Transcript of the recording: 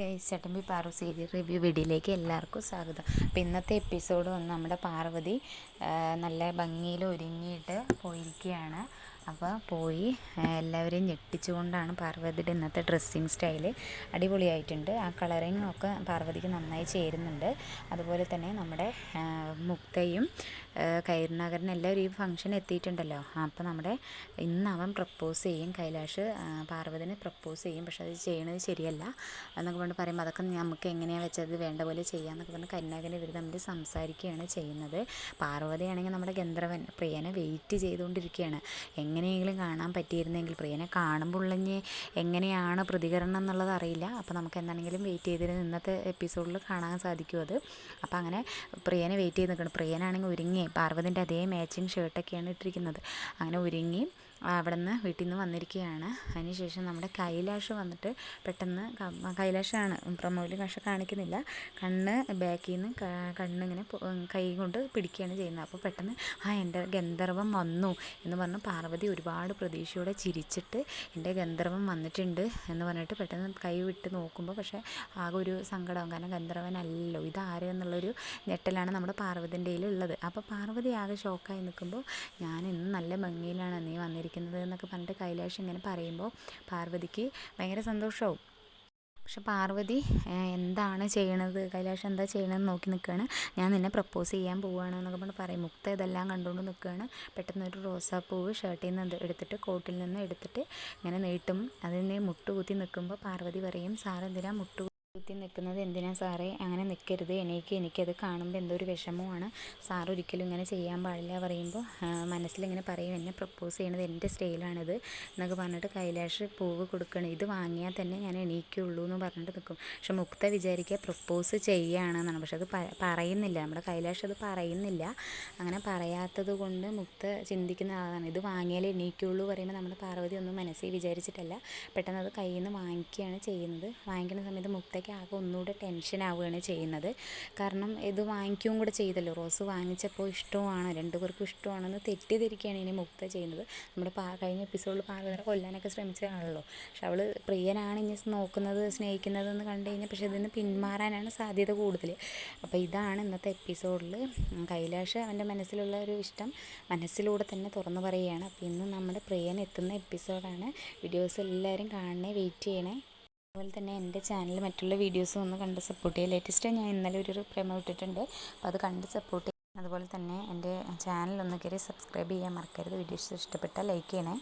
Guys Chattambi Paru serial review വീഡിയോയിലേക്ക് എല്ലാവർക്കും സ്വാഗതം. അപ്പോൾ ഇന്നത്തെ എപ്പിസോഡ് വന്ന് നമ്മുടെ പാർവതി നല്ല ഭംഗിയിൽ ഒരുങ്ങിയിട്ട് പോയിരിക്കുകയാണ്. അപ്പോൾ പോയി എല്ലാവരെയും ഞെട്ടിച്ചുകൊണ്ടാണ് പാർവതിയുടെ ഇന്നത്തെ ഡ്രസ്സിങ് സ്റ്റൈൽ അടിപൊളിയായിട്ടുണ്ട്. ആ കളറിങ്ങൊക്കെ പാർവതിക്ക് നന്നായി ചേരുന്നുണ്ട്. അതുപോലെ തന്നെ നമ്മുടെ മുക്തയും ആ, കൈർനഗരനും എല്ലാവരും ഈ ഫംഗ്ഷൻ എത്തിയിട്ടുണ്ടല്ലോ. അപ്പോൾ നമ്മുടെ ഇന്ന് അവൻ പ്രപ്പോസ് ചെയ്യും കൈലാഷ് പാർവതിനെ പ്രപ്പോസ് ചെയ്യും. പക്ഷെ അത് ചെയ്യണത് ശരിയല്ല. എന്നൊക്കെ പറഞ്ഞ് പറയുമ്പോൾ അതൊക്കെ നമുക്ക് എങ്ങനെയാണ് വെച്ചത് വേണ്ട പോലെ ചെയ്യാമെന്നൊക്കെ പറഞ്ഞ് കരുനാഗരൻ ഇവർ തമ്മിൽ സംസാരിക്കുകയാണ് ചെയ്യുന്നത്. പാർവതിയാണെങ്കിൽ നമ്മുടെ ഗന്ധർവൻ പ്രിയനെ വെയിറ്റ് ചെയ്തുകൊണ്ടിരിക്കുകയാണ്. എങ്ങനെയെങ്കിലും കാണാൻ പറ്റിയിരുന്നെങ്കിൽ പ്രിയനെ കാണുമ്പോൾ ഉള്ളഞ്ഞ് എങ്ങനെയാണ് പ്രതികരണം എന്നുള്ളത് അറിയില്ല. അപ്പോൾ നമുക്ക് എന്താണെങ്കിലും വെയിറ്റ് ചെയ്തിരുന്ന ഇന്നത്തെ എപ്പിസോഡിൽ കാണാൻ സാധിക്കും അത്. അപ്പോൾ അങ്ങനെ പ്രിയനെ വെയിറ്റ് ചെയ്ത് നിൽക്കണം പ്രിയനാണെങ്കിൽ ഒരുങ്ങി. പാർവതിന്റെ അതേ മാച്ചിങ് ഷർട്ടൊക്കെയാണ് ഇട്ടിരിക്കുന്നത്. അങ്ങനെ ഒരുങ്ങി. അവിടെ നിന്ന് വീട്ടിൽ നിന്ന് വന്നിരിക്കുകയാണ് അതിനുശേഷം നമ്മുടെ കൈലാഷ് വന്നിട്ട് പെട്ടെന്ന് കൈലാഷാണ്. പ്രൊമോയിൽ പക്ഷെ കാണിക്കുന്നില്ല. കണ്ണ് ബാക്കിൽ നിന്ന് കണ്ണിങ്ങനെ കൈ കൊണ്ട് പിടിക്കുകയാണ് ചെയ്യുന്നത്. അപ്പോൾ പെട്ടെന്ന് ആ എന്റെ ഗന്ധർവം വന്നു എന്ന് പറഞ്ഞ് പാർവതി ഒരുപാട് പ്രതീക്ഷയോടെ ചിരിച്ചിട്ട് എന്റെ ഗന്ധർവം വന്നിട്ടുണ്ട് എന്ന് പറഞ്ഞിട്ട് പെട്ടെന്ന് കൈ വിട്ട് നോക്കുമ്പോൾ പക്ഷേ ആകെ ഒരു സങ്കടം. കാരണം ഗന്ധർവനല്ലല്ലോ ഇതാര് എന്നുള്ളൊരു ഞെട്ടലാണ് നമ്മുടെ പാർവതിന്റെ ഉള്ളത് അപ്പോൾ പാർവതി ആകെ ഷോക്കായി നിൽക്കുമ്പോൾ ഞാൻ ഇന്ന് നല്ല ഭംഗിയിലാണ് നീ വന്നിരിക്കുന്നത്. എന്നൊക്കെ പറഞ്ഞിട്ട് കൈലാഷ് ഇങ്ങനെ പറയുമ്പോൾ പാർവതിക്ക് ഭയങ്കര സന്തോഷമാവും പക്ഷെ പാർവതി എന്താണ് ചെയ്യണത്? കൈലാഷ് എന്താ ചെയ്യണമെന്ന് നോക്കി നിൽക്കുകയാണ് ഞാൻ നിന്നെ പ്രപ്പോസ് ചെയ്യാൻ പോവുകയാണ് എന്നൊക്കെ പറഞ്ഞ് പറയും. മുക്ത ഇതെല്ലാം കണ്ടുകൊണ്ട് നിൽക്കുകയാണ് പെട്ടെന്ന് ഒരു റോസാപ്പൂവ് ഷർട്ടിൽ നിന്ന് എടുത്തിട്ട് കോട്ടിൽ നിന്ന് എടുത്തിട്ട് ഇങ്ങനെ നീട്ടും. അതിനെ മുട്ടുകുത്തി നിൽക്കുമ്പോൾ പാർവതി പറയും സാർ എന്തിനാ മുട്ടു കുത്തി നിൽക്കുന്നത് എന്തിനാ സാറേ? അങ്ങനെ നിൽക്കരുത്. എനിക്ക് എനിക്കത് കാണുമ്പോൾ എന്തോ ഒരു വിഷമമാണ്. സാർ ഒരിക്കലും ഇങ്ങനെ ചെയ്യാൻ പാടില്ല പറയുമ്പോൾ മനസ്സിലിങ്ങനെ പറയും എന്നെ പ്രപ്പോസ് ചെയ്യണത് എന്റെ സ്റ്റൈലാണിത് എന്നൊക്കെ പറഞ്ഞിട്ട് കൈലാഷ് പൂവ് കൊടുക്കണം. ഇത് വാങ്ങിയാൽ തന്നെ ഞാൻ എണീക്കുള്ളൂ എന്ന് പറഞ്ഞിട്ട് നിൽക്കും പക്ഷെ മുക്ത വിചാരിക്കുക പ്രപ്പോസ് ചെയ്യുകയാണെന്നാണ് പക്ഷെ അത് പറയുന്നില്ല. നമ്മുടെ കൈലാഷ് അത് പറയുന്നില്ല. അങ്ങനെ പറയാത്തത് കൊണ്ട് മുക്ത ചിന്തിക്കുന്ന ആളാണ്. ഇത് വാങ്ങിയാലേ എണീക്കുള്ളൂ പറയുമ്പോൾ നമ്മുടെ പാർവതി ഒന്നും മനസ്സിൽ വിചാരിച്ചിട്ടല്ല. പെട്ടെന്ന് അത് കയ്യിൽ നിന്ന് വാങ്ങിക്കുകയാണ് ചെയ്യുന്നത്. വാങ്ങിക്കുന്ന സമയത്ത് മുക്തയ്ക്ക് ആകെ ഒന്നുകൂടെ ടെൻഷൻ ആവുകയാണ് ചെയ്യുന്നത്. കാരണം ഇത് വാങ്ങിക്കുകയും കൂടെ ചെയ്തല്ലോ. റോസ് വാങ്ങിച്ചപ്പോൾ ഇഷ്ടമാണ് രണ്ടുപേർക്കും ഇഷ്ടമാണെന്ന് തെറ്റിദ്ധരിക്കുകയാണ് ഇനി മുക്ത ചെയ്യുന്നത്. നമ്മുടെ പാ കഴിഞ്ഞ എപ്പിസോഡിൽ പാർവതിനെ കൊല്ലാനൊക്കെ ശ്രമിച്ചതാണല്ലോ. പക്ഷെ അവൾ പ്രിയനാണ് ഇനി നോക്കുന്നത് സ്നേഹിക്കുന്നതെന്ന് കണ്ടു കഴിഞ്ഞാൽ പക്ഷെ ഇതിന് പിന്മാറാനാണ് സാധ്യത കൂടുതൽ അപ്പോൾ ഇതാണ് ഇന്നത്തെ എപ്പിസോഡിൽ കൈലാഷ് അവന്റെ മനസ്സിലുള്ള ഒരു ഇഷ്ടം മനസ്സിലൂടെ തന്നെ തുറന്നു പറയുകയാണ്. അപ്പോൾ ഇന്ന് നമ്മുടെ പ്രിയൻ എത്തുന്ന എപ്പിസോഡാണ് വീഡിയോസ് എല്ലാവരും കാണണേ വെയിറ്റ് ചെയ്യണേ. അതുപോലെ തന്നെ എന്റെ ചാനൽ മറ്റുള്ള വീഡിയോസ് ഒന്ന് കണ്ട് സപ്പോർട്ട് ചെയ്യുക ലേറ്റസ്റ്റ് ഞാൻ ഇന്നലെ ഒരു പ്രേമ ഇട്ടിട്ടുണ്ട്. അപ്പോൾ അത് കണ്ട് സപ്പോർട്ട് ചെയ്യുക അതുപോലെ തന്നെ എന്റെ ചാനൽ ഒന്ന് കയറി സബ്സ്ക്രൈബ് ചെയ്യാൻ മറക്കരുത്. വീഡിയോസ് ഇഷ്ടപ്പെട്ടാൽ ലൈക്ക് ചെയ്യണേ.